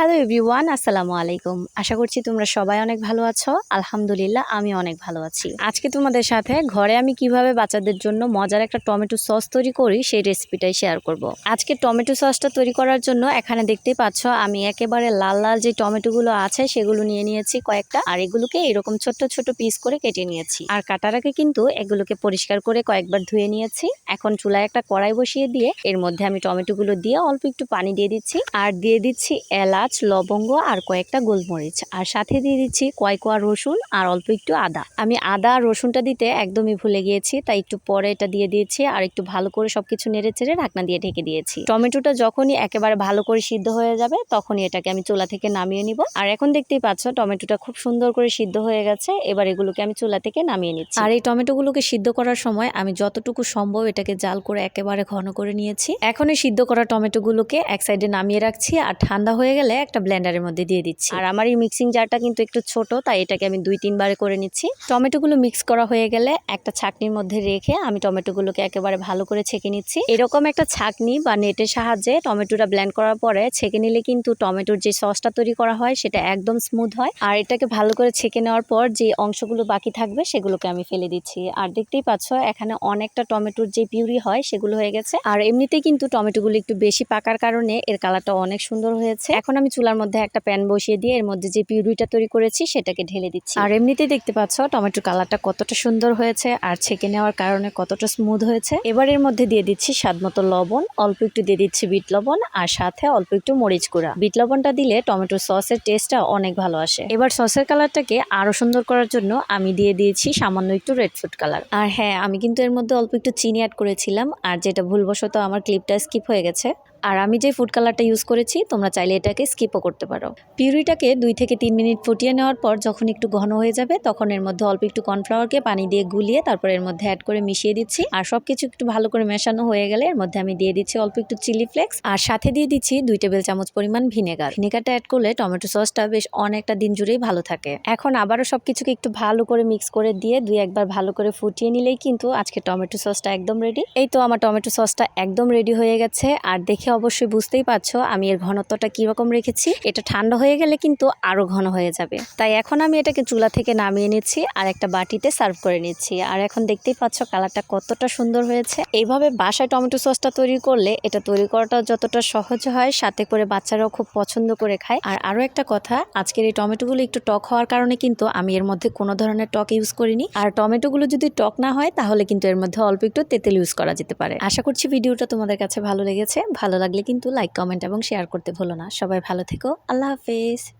Hello everyone আসসালামু আলাইকুম। আশা করছি তোমরা সবাই অনেক ভালো আছো। আলহামদুলিল্লাহ আমি অনেক ভালো আছি। আজকে তোমাদের সাথে ঘরে আমি কীভাবে বাচ্চাদের জন্য মজার একটা টমেটো সস তৈরি করি, সেই রেসিপিটাই শেয়ার করব। আজকে টমেটো সসটা তৈরি করার জন্য এখানে দেখতেই পাচ্ছ, আমি একেবারে লাল লাল যে টমেটোগুলো আছে, সেগুলো নিয়ে নিয়েছি কয়েকটা, আর এগুলোকে এরকম ছোট্ট ছোট পিস করে কেটে নিয়েছি। আর কাটার আগে কিন্তু এগুলোকে পরিষ্কার করে কয়েকবার ধুয়ে নিয়েছি। এখন চুলায় একটা কড়াই বসিয়ে দিয়ে এর মধ্যে আমি টমেটোগুলো দিয়ে অল্প একটু পানি দিয়ে দিচ্ছি। আর দিয়ে দিচ্ছি এলাচ লবঙ্গ আর কয়েকটা গোলমরিচ। আর সাথে দিয়ে দিচ্ছি কয়েক কোয়া রসুন আর অল্প একটু আদা। আমি আদা আর রসুনটা দিতে একদমই ভুলে গিয়েছি, তাই একটু পরে এটা দিয়ে দিয়েছি আর একটু ভালো করে সবকিছু নেড়ে চেড়ে ঢাকনা দিয়ে ঢেকে দিয়েছি। টমেটোটা যখনই একেবারে ভালো করে সিদ্ধ হয়ে যাবে, তখনই এটাকে আমি চুলা থেকে নামিয়ে নিব। আর এখন দেখতেই পাচ্ছ, টমেটোটা খুব সুন্দর করে সিদ্ধ হয়ে গেছে, এবার এগুলোকে আমি চুলা থেকে নামিয়ে নিচ্ছি। আর এই টমেটোগুলোকে সিদ্ধ করার সময় আমি যতটুকু সম্ভব এটাকে জাল করে একেবারে ঘন করে নিয়েছি। এখন সিদ্ধ করা টমেটোগুলোকে এক সাইডে নামিয়ে রাখছি, আর ঠান্ডা হয়ে গেলে একটা ব্লেন্ডারের মধ্যে দিয়ে দিচ্ছি। আর আমার এই মিক্সিং জারটা কিন্তু একটু ছোট, তাই এটাকে আমি দুই তিনবারে করে নিচ্ছি। টমেটোগুলো মিক্স করা হয়ে গেলে একটা ছাকনির মধ্যে রেখে আমি টমেটোগুলোকে একেবারে ভালো করে ছেঁকে নিচ্ছি। এরকম একটা ছাকনি বা নেটের সাহায্যে টমেটোটা ব্লেন্ড করার পরে ছেঁকে নিলে কিন্তু টমেটোর যে সসটা তৈরি করা হয়, সেটা একদম স্মুথ হয়। আর এটাকে ভালো করে ছেঁকে নেওয়ার পর যে অংশগুলো বাকি থাকবে, সেগুলোকে আমি ফেলে দিচ্ছি। আর দেখতেই পাচ্ছ, এখানে অনেকটা টমেটোর যে পিউরি হয়, সেগুলো হয়ে গেছে। আর এমনিতেই কিন্তু টমেটোগুলো একটু বেশি পাকার কারণে এর কালারটা অনেক সুন্দর হয়েছে। এখন আমি চুলার মধ্যে একটা প্যান বসিয়ে দিয়ে এর মধ্যে যে পিউরিটা তৈরি করেছি সেটাকে ঢেলে দিচ্ছি। আর এমনিতেই দেখতে পাচ্ছ টমেটোর কালারটা কতটা সুন্দর হয়েছে আর ছেঁকে নেওয়ার কারণে কতটা স্মুথ হয়েছে। এবার এর মধ্যে দিয়ে দিচ্ছি স্বাদ মতো লবণ, অল্প একটু দিয়ে দিচ্ছি বিট লবণ আর সাথে অল্প একটু মরিচ গুঁড়া। বিট লবণটা দিলে টমেটো সসের টেস্টটা অনেক ভালো আসে। এবার সসের কালারটাকে আরও সুন্দর করার জন্য আমি দিয়ে দিয়েছি সামান্য একটু রেড ফুড কালার আর হ্যাঁ আমি কিন্তু এর মধ্যে অল্প একটু চিনি অ্যাড করেছিলাম আর যেটা ভুলবশত আমার ক্লিপটা স্কিপ হয়ে গেছে। আর আমি যে ফুড কালারটা ইউজ করেছি, তোমরা চাইলে এটাকে স্কিপও করতে পারো। পিউরিটাকে দুই থেকে তিন মিনিট ফুটিয়ে নেওয়ার পর যখন একটু ঘন হয়ে যাবে, তখন এর মধ্যে অল্প একটু কর্নফ্লাওয়ারকে পানি দিয়ে গুলিয়ে তারপর এর মধ্যে অ্যাড করে মিশিয়ে দিচ্ছি। আর সব কিছু একটু ভালো করে মেশানো হয়ে গেলে এর মধ্যে আমি দিয়ে দিচ্ছি অল্প একটু চিলি ফ্লেক্স আর সাথে দিয়ে দিচ্ছি দুই টেবিল চামচ পরিমাণ ভিনেগার ভিনেগারটা অ্যাড করলে টমেটো সসটা বেশ অনেকটা দিন জুড়েই ভালো থাকে। এখন আবারও সব কিছুকে একটু ভালো করে মিক্স করে দিয়ে দুই একবার ভালো করে ফুটিয়ে নিলেই কিন্তু আজকে টমেটো সসটা একদম রেডি এই তো আমার টমেটো সসটা একদম রেডি হয়ে গেছে। আর দেখে অবশ্যই বুঝতেই পারছ আমি এর ঘনত্বটা কীরকম রেখেছি। এটা ঠান্ডা হয়ে গেলে কিন্তু আরও ঘন হয়ে যাবে। তাই এখন আমি এটাকে চুলা থেকে নামিয়ে নিচ্ছি আর একটা বাটিতে সার্ভ করে নিচ্ছি। আর এখন দেখতেই পাচ্ছ কালারটা কতটা সুন্দর হয়েছে। এইভাবে বাসায় টমেটো সসটা তৈরি করলে এটা তৈরি করাটা যতটা সহজ হয়, সাথে করে বাচ্চারাও খুব পছন্দ করে খায়। আর আরও একটা কথা, আজকের এই টমেটোগুলো একটু টক হওয়ার কারণে কিন্তু আমি এর মধ্যে কোনো ধরনের টক ইউজ করিনি। আর টমেটোগুলো যদি টক না হয়, তাহলে কিন্তু এর মধ্যে অল্প একটু তেঁতেল ইউজ করা যেতে পারে। আশা করছি ভিডিওটা তোমাদের কাছে ভালো লেগেছে। ভালো লাগলে কিন্তু লাইক কমেন্ট এবং শেয়ার করতে ভুলো না। সবাই ভালো থেকো। আল্লাহ হাফেজ।